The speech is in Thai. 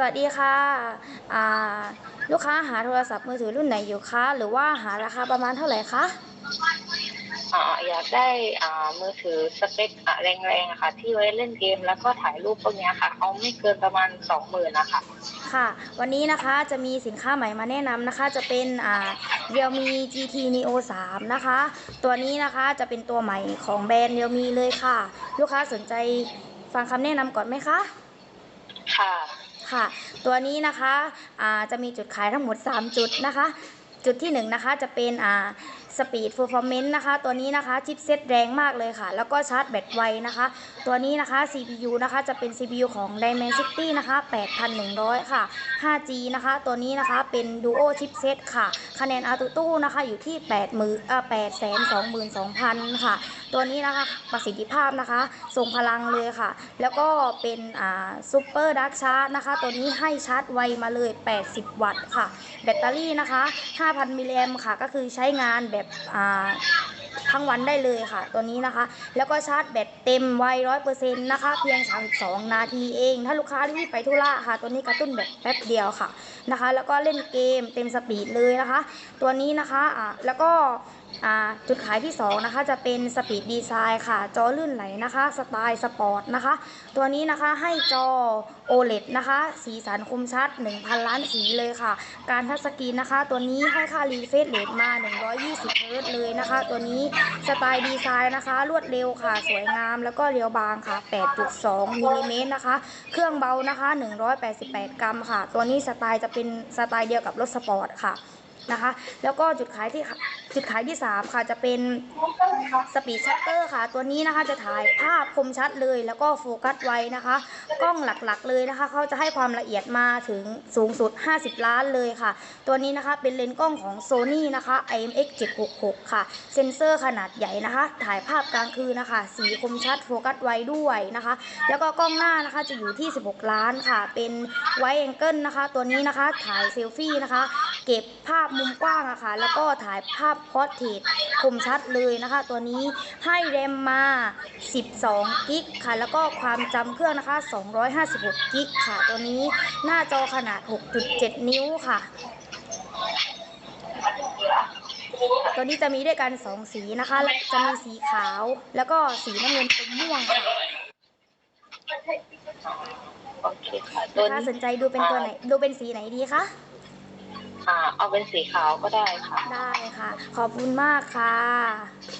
สวัสดีค่ะอ่าลูกค้าหาโทรศัพท์มือถือรุ่นไหนอยู่คะหรือว่าหาราคาประมาณเท่าไหร่คะอ่าอยากได้อ่ามือถือสเปคอะแรงๆอะค่ะ ที่ไว้เล่นเกมแล้วก็ถ่ายรูปพวกเนี้ยค่ะเอาไม่เกินประมาณสองหมื่นนะคะค่ะ วันนี้นะคะจะมีสินค้าใหม่มาแนะนำนะคะ จะเป็นอ่า Realme GT Neo 3 นะคะ ตัวนี้นะคะจะเป็นตัวใหม่ของแบรนด์ Realme เลยค่ะ ลูกค้าสนใจฟังคำแนะนำก่อนไหมคะ ค่ะ ค่ะ ตัวนี้นะคะะจะมีจุดขายทั้งหมด 3 จุดนะคะ จุดที่1นะคะจะเป็นอ่า Speed Performance นะคะ ตัวนี้นะคะชิปเซตแรงมากเลยค่ะ แล้วก็ชาร์จแบตไวนะคะ ตัวนี้นะคะ CPU นะคะจะเป็น CPU ของ Dimensity นะคะ 8,100 ค่ะ 5G นะคะ ตัวนี้นะคะเป็น Duo Chipset ค่ะ คะแนน AnTuTu นะคะอยู่ที่8มือเอ่อ822,000 ค่ะ ตัวนี้นะคะประสิทธิภาพนะคะทรงพลังเลยค่ะ แล้วก็เป็นอ่าซูเปอร์ดักชาร์จนะคะ ตัวนี้ให้ชาร์จไวมาเลย 80 วัตต์ค่ะ แบตเตอรี่นะคะ5,000มิลลิแอมค่ะ ก็คือใช้งานแบบทั้งวันได้เลยค่ะ ตัวนี้นะคะ แล้วก็ชาร์จแบตเต็มไวร้อยเปอร์เซ็นต์นะคะ เพียง 32 นาทีเอง ถ้าลูกค้ารีบไปธุระค่ะ ตัวนี้กระตุ้นแบตแป๊บเดียวค่ะนะคะ แล้วก็เล่นเกมเต็มสปีดเลยนะคะ ตัวนี้นะคะอ่าแล้วก็จุดขายที่ 2 นะคะ จะเป็นสปีดดีไซน์ค่ะ จอลื่นไหลนะคะ สไตล์สปอร์ตนะคะ ตัวนี้นะคะให้จอ OLED นะคะ สีสันคมชัด 1,000 ล้านสีเลยค่ะ การทัชสกรีนนะคะ ตัวนี้ให้ค่ารีเฟรชเรทมา 120เฮิร์ตเลยนะคะ ตัวนี้สไตล์ดีไซน์นะคะ รวดเร็วค่ะ สวยงามแล้วก็เรียวบางค่ะ 8.2มิลลิเมตรนะคะ เครื่องเบานะคะ 188 กรัมค่ะ ตัวนี้สไตล์จะเป็นสไตล์เดียวกับรถสปอร์ตค่ะ นะคะ แล้วก็จุดขายที่จุดขายที่ 3 ค่ะจะเป็นสปีดชัตเตอร์ค่ะ ตัวนี้นะคะจะถ่ายภาพคมชัดเลยแล้วก็โฟกัสไวนะคะ กล้องหลักๆเลยนะคะเขาจะให้ความละเอียดมาถึงสูงสุด 50 ล้านเลยค่ะ ตัวนี้นะคะเป็นเลนส์กล้องของ Sony นะคะ IMX 766 ค่ะ เซ็นเซอร์ขนาดใหญ่นะคะ ถ่ายภาพกลางคืนนะคะ สีคมชัดโฟกัสไวด้วยนะคะ แล้วก็กล้องหน้านะคะจะอยู่ที่ 16 ล้านค่ะ เป็นไวแองเกิลนะคะ ตัวนี้นะคะถ่ายเซลฟี่นะคะ เก็บภาพมุมกว้างอะค่ะ แล้วก็ถ่ายภาพพอร์เทรตคมชัดเลยนะคะ ตัวนี้ให้แรมมา 12 กิกค่ะ แล้วก็ความจำเครื่องนะคะ 256 กิกค่ะ ตัวนี้หน้าจอขนาด 6.7 นิ้วค่ะ ตัวนี้จะมีด้วยกัน 2 สีนะคะ จะมีสีขาว แล้วก็สีน้ำเงินอมม่วงค่ะโอเคค่ะตัวถ้านี้สนใจดูเป็นตัวไหน ดูเป็นสีไหนดีคะ อ่าเอาเป็นสีขาวก็ได้ค่ะ ได้ค่ะ ขอบคุณมากค่ะค่ะ